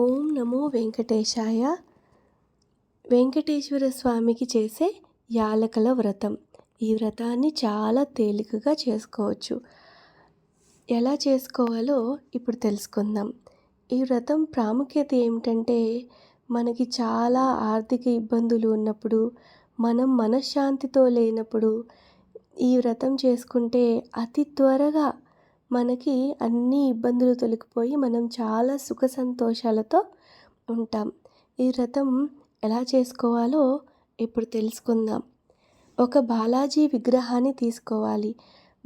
ఓం నమో వెంకటేశాయ. వెంకటేశ్వర స్వామికి చేసే యాలకల వ్రతం. ఈ వ్రతాన్ని చాలా తేలికగా చేసుకోవచ్చు. ఎలా చేసుకోవాలో ఇప్పుడు తెలుసుకుందాం. ఈ వ్రతం ప్రాముఖ్యత ఏమిటంటే మనకి చాలా ఆర్థిక ఇబ్బందులు ఉన్నప్పుడు మనం మనశ్శాంతితో లేనప్పుడు ఈ వ్రతం చేసుకుంటే అతి త్వరగా మనకి అన్ని ఇబ్బందులు తొలగిపోయి మనం చాలా సుఖ సంతోషాలతో ఉంటాం. ఈ వ్రతం ఎలా చేసుకోవాలో ఇప్పుడు తెలుసుకుందాం. ఒక బాలాజీ విగ్రహాన్ని తీసుకోవాలి.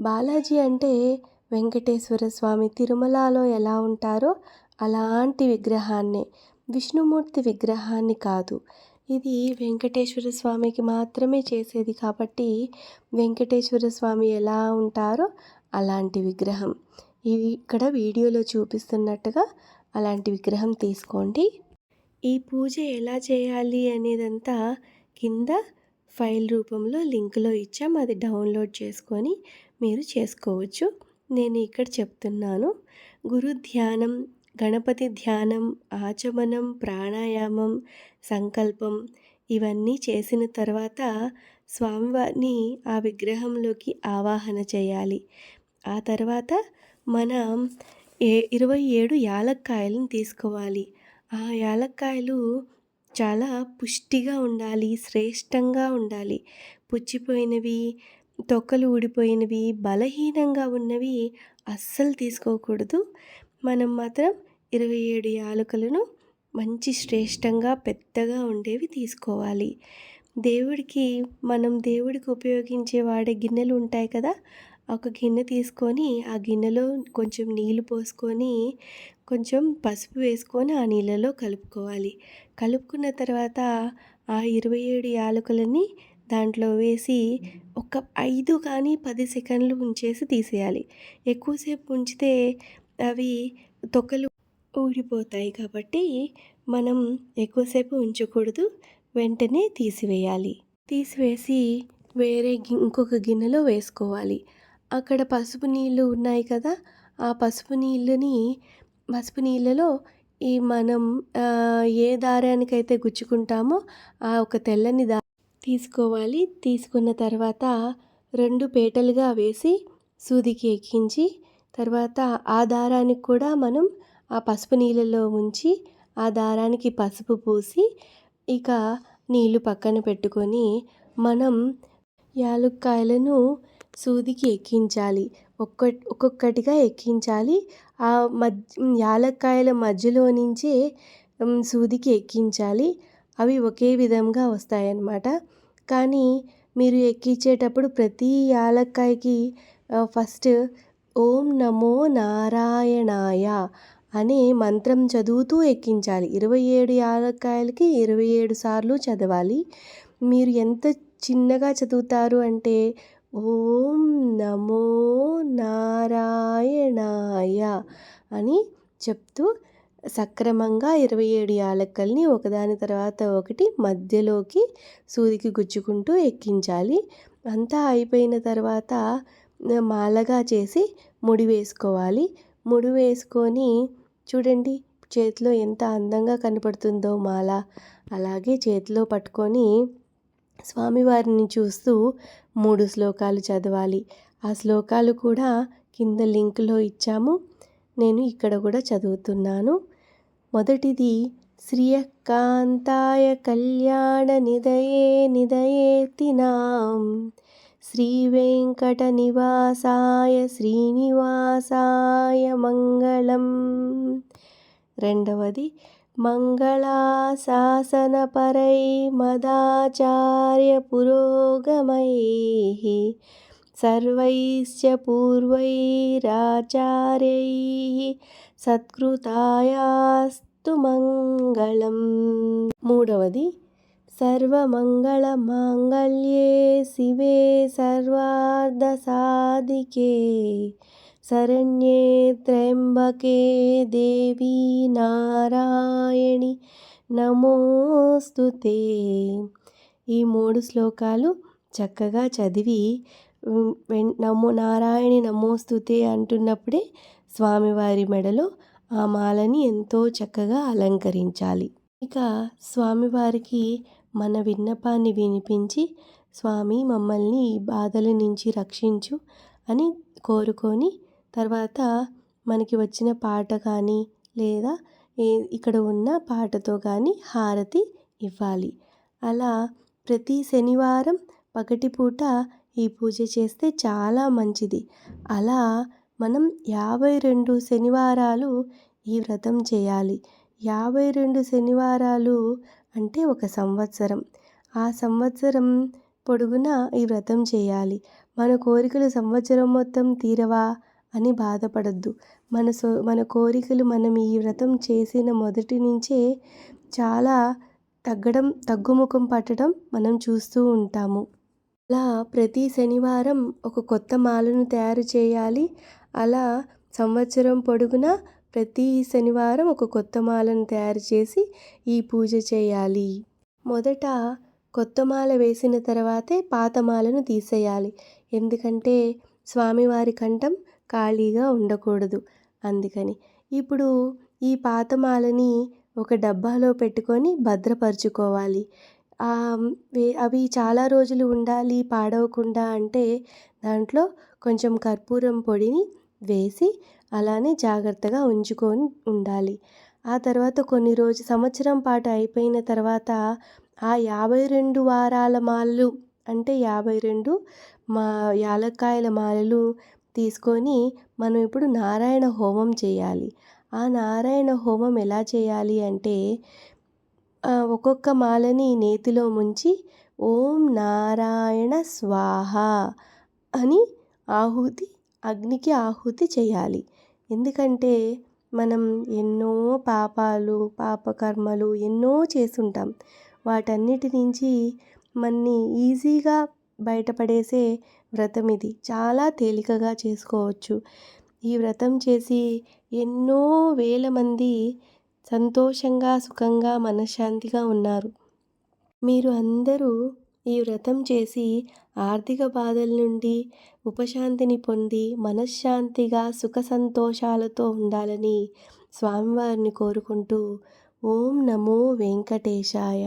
బాలాజీ అంటే వెంకటేశ్వర స్వామి తిరుమలలో ఎలా ఉంటారో అలాంటి విగ్రహాన్నే. విష్ణుమూర్తి విగ్రహాన్ని కాదు. ఇది వెంకటేశ్వర స్వామికి మాత్రమే చేసేది కాబట్టి వెంకటేశ్వర స్వామి ఎలా ఉంటారో అలాంటి విగ్రహం. ఇవి ఇక్కడ వీడియోలో చూపిస్తున్నట్టుగా అలాంటి విగ్రహం తీసుకోండి. ఈ పూజ ఎలా చేయాలి అనేదంతా కింద ఫైల్ రూపంలో లింక్లో ఇచ్చాం. అది డౌన్లోడ్ చేసుకొని మీరు చేసుకోవచ్చు. నేను ఇక్కడ చెప్తున్నాను. గురు ధ్యానం గణపతి ధ్యానం ఆచమనం ప్రాణాయామం సంకల్పం ఇవన్నీ చేసిన తర్వాత స్వామివారిని ఆ విగ్రహంలోకి ఆవాహన చేయాలి. ఆ తర్వాత మనం ఏ ఇరవై ఏడు యాలక్కాయలను తీసుకోవాలి. ఆ యాలక్కాయలు చాలా పుష్టిగా ఉండాలి శ్రేష్టంగా ఉండాలి. పుచ్చిపోయినవి తొక్కలు ఊడిపోయినవి బలహీనంగా ఉన్నవి అస్సలు తీసుకోకూడదు. మనం మాత్రం ఇరవై ఏడు యాలకులను మంచి శ్రేష్టంగా పెద్దగా ఉండేవి తీసుకోవాలి. దేవుడికి మనం దేవుడికి ఉపయోగించే వాడే గిన్నెలు ఉంటాయి కదా ఒక గిన్నె తీసుకొని ఆ గిన్నెలో కొంచెం నీళ్ళు పోసుకొని కొంచెం పసుపు వేసుకొని ఆ నీళ్ళలో కలుపుకోవాలి. కలుపుకున్న తర్వాత ఆ ఇరవై ఏడు యాలకులని దాంట్లో వేసి ఒక ఐదు కానీ పది సెకండ్లు ఉంచేసి తీసేయాలి. ఎక్కువసేపు ఉంచితే అవి తొక్కలు ఊడిపోతాయి కాబట్టి మనం ఎక్కువసేపు ఉంచకూడదు. వెంటనే తీసివేయాలి. తీసివేసి వేరే ఇంకొక గిన్నెలో వేసుకోవాలి. అక్కడ పసుపు నీళ్ళు ఉన్నాయి కదా ఆ పసుపు నీళ్ళని పసుపు నీళ్ళలో ఈ మనం ఏ దారానికైతే గుచ్చుకుంటామో ఆ ఒక తెల్లని దా తీసుకోవాలి. తీసుకున్న తర్వాత రెండు పేటలుగా వేసి సూదికి ఎక్కించి తర్వాత ఆ దారానికి కూడా మనం ఆ పసుపు నీళ్ళలో ఉంచి ఆ దారానికి పసుపు పూసి ఇక నీళ్ళు పక్కన పెట్టుకొని మనం యాలుక్కాయలను సూదికి ఎక్కించాలి. ఒక్క ఒక్కొక్కటిగా ఎక్కించాలి. ఆ మధ్య యాలక్కాయల మధ్యలో నుంచే సూదికి ఎక్కించాలి. అవి ఒకే విధంగా వస్తాయన్నమాట. కానీ మీరు ఎక్కించేటప్పుడు ప్రతి యాలక్కాయకి ఫస్ట్ ఓం నమో నారాయణాయ అనే మంత్రం చదువుతూ ఎక్కించాలి. ఇరవై ఏడు యాలక్కాయలకి ఇరవై ఏడు సార్లు చదవాలి. మీరు ఎంత చిన్నగా చదువుతారు అంటే ఓం నమో నారాయణాయ అని చెప్తూ సక్రమంగా ఇరవై ఏడు యాలక్కల్ని ఒకదాని తర్వాత ఒకటి మధ్యలోకి సూదికి గుచ్చుకుంటూ ఎక్కించాలి. అంతా అయిపోయిన తర్వాత మాలగా చేసి ముడి వేసుకోవాలి. ముడి వేసుకొని చూడండి చేతిలో ఎంత అందంగా కనపడుతుందో మాల. అలాగే చేతిలో పట్టుకొని స్వామివారిని చూస్తూ మూడు శ్లోకాలు చదవాలి. ఆ శ్లోకాలు కూడా కింద లింక్లో ఇచ్చాము. నేను ఇక్కడ కూడా చదువుతున్నాను. మొదటిది శ్రీయకాంతాయ కళ్యాణ నిదయే నిదయేతినాం శ్రీ వెంకట నివాసాయ శ్రీనివాసాయ మంగళం. రెండవది मङ्गलाशासनपरै मदाचार्यपुरोगमैः सर्वैश्च पूर्वैराचार्यैः सत्कृतायास्तु मङ्गलम् मूडवदि सर्वमङ्गलमाङ्गल्ये शिवे सर्वार्धसाधिके శరణ్యే త్ర్యంబకే దేవీ నారాయణి నమోస్తుతే ఈ మూడు శ్లోకాలు చక్కగా చదివి నమో నారాయణి నమోస్తుతే అంటున్నప్పుడే స్వామివారి మెడలో ఆ మాలని ఎంతో చక్కగా అలంకరించాలి. ఇక స్వామివారికి మన విన్నపాన్ని వినిపించి స్వామి మమ్మల్ని ఈ బాధల నుంచి రక్షించు అని కోరుకొని తర్వాత మనకి వచ్చిన పాట కానీ లేదా ఏ ఇక్కడ ఉన్న పాటతో కానీ హారతి ఇవ్వాలి. అలా ప్రతి శనివారం పగటిపూట ఈ పూజ చేస్తే చాలా మంచిది. అలా మనం యాభై రెండు శనివారాలు ఈ వ్రతం చేయాలి. యాభై రెండు శనివారాలు అంటే ఒక సంవత్సరం. ఆ సంవత్సరం పొడుగునా ఈ వ్రతం చేయాలి. మన కోరికలు సంవత్సరం మొత్తం తీరవా? అని బాధపడద్దు. మన సో మన కోరికలు మనం ఈ వ్రతం చేసిన మొదటి నుంచే చాలా తగ్గడం తగ్గుముఖం పట్టడం మనం చూస్తూ ఉంటాము. అలా ప్రతి శనివారం ఒక కొత్త మాలను తయారు చేయాలి. అలా సంవత్సరం పొడుగునా ప్రతి శనివారం ఒక కొత్త మాలను తయారు చేసి ఈ పూజ చేయాలి. మొదట కొత్త మాల వేసిన తర్వాతే పాత మాలను తీసేయాలి. ఎందుకంటే స్వామివారి కంఠం ఖాళీగా ఉండకూడదు. అందుకని ఇప్పుడు ఈ పాత మాలని ఒక డబ్బాలో పెట్టుకొని భద్రపరుచుకోవాలి. అవి చాలా రోజులు ఉండాలి పాడవకుండా అంటే దాంట్లో కొంచెం కర్పూరం పొడిని వేసి అలానే జాగ్రత్తగా ఉంచుకొని ఉండాలి. ఆ తర్వాత కొన్ని రోజు సంవత్సరం పాటు అయిపోయిన తర్వాత ఆ యాభై రెండు వారాల మాలలు అంటే యాభై రెండు మా యాలక్కాయల మాలలు తీసుకొని మనం ఇప్పుడు నారాయణ హోమం చేయాలి. ఆ నారాయణ హోమం ఎలా చేయాలి అంటే ఒక్కొక్క మాలని నేతిలో ముంచి ఓం నారాయణ స్వాహ అని ఆహుతి అగ్నికి ఆహుతి చేయాలి. ఎందుకంటే మనం ఎన్నో పాపాలు పాపకర్మలు ఎన్నో చేసుంటాం వాటన్నిటి నుంచి మన్ని ఈజీగా బయటపడేసే వ్రతం ఇది. చాలా తేలికగా చేసుకోవచ్చు. ఈ వ్రతం చేసి ఎన్నో వేల మంది సంతోషంగా సుఖంగా మనశ్శాంతిగా ఉన్నారు. మీరు అందరూ ఈ వ్రతం చేసి ఆర్థిక బాధల నుండి ఉపశాంతిని పొంది మనశ్శాంతిగా సుఖ సంతోషాలతో ఉండాలని స్వామివారిని కోరుకుంటూ ఓం నమో వెంకటేశాయ.